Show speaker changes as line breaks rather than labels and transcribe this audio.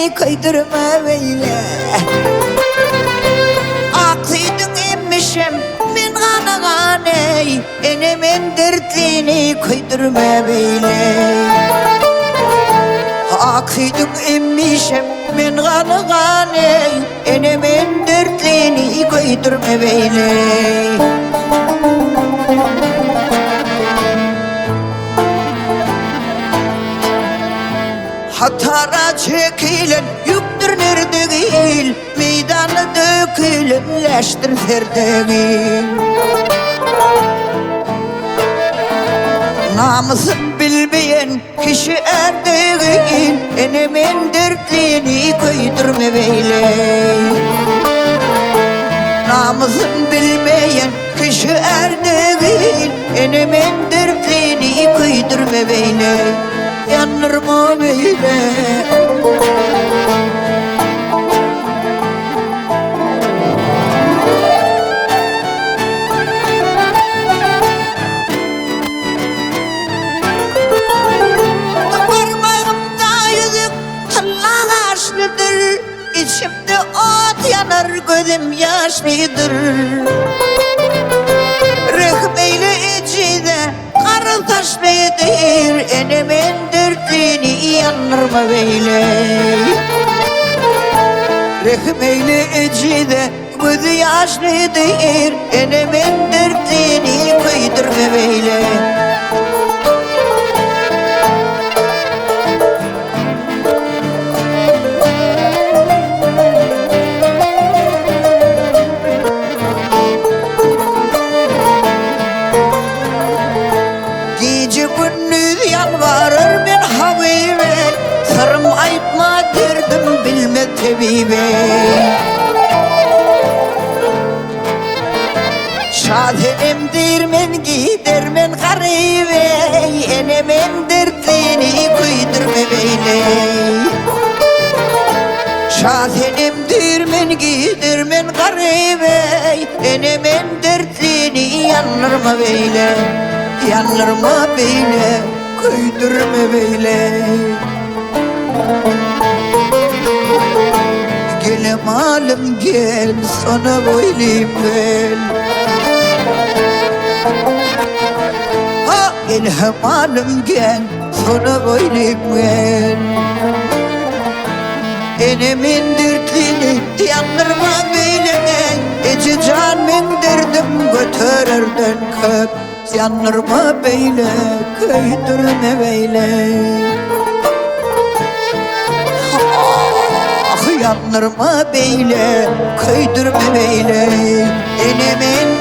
dertliğini koydurma böyle. Aklıydın emmişim min gana ganey Enemin dertliğini koydurma böyle. Aklıydın emmişim min gana ganey Enemin dertliğini koydurma böyle Hatara çekilen yüktür nerede değil Meydanı dökülen leştir ferdegin Namusun bilmeyen kişi erdeğin Enemin dertliğini koydurma beyle. Namusun bilmeyen Yüzük Allah aşkıdır. İçimde ot yanar gözüm yaşlıdır Rıhmeyle içinde karıl taşlıdır Enemin dörtlüğünü yanırma böyle Rıhmeyle içinde gözü yaşlıdır Enemin dörtlüğünü koydurma böyle Şadenim dirmen gidermen garibe Enemin dertliğini kuydurma beyle Şadenim dirmen gidermen garibe Enemin dertliğini yanırma beyle. Yanırma beyle Kuydurma beyle Gel malım gel sana boyluyum gel gel malım gel sana boyluyum gel. Enemin dertliğini yandırma böyle Ece canımın derdim götürürdün köp Yandırma böyle köydürme böyle Ah yandırma böyle köydürme böyle Enemin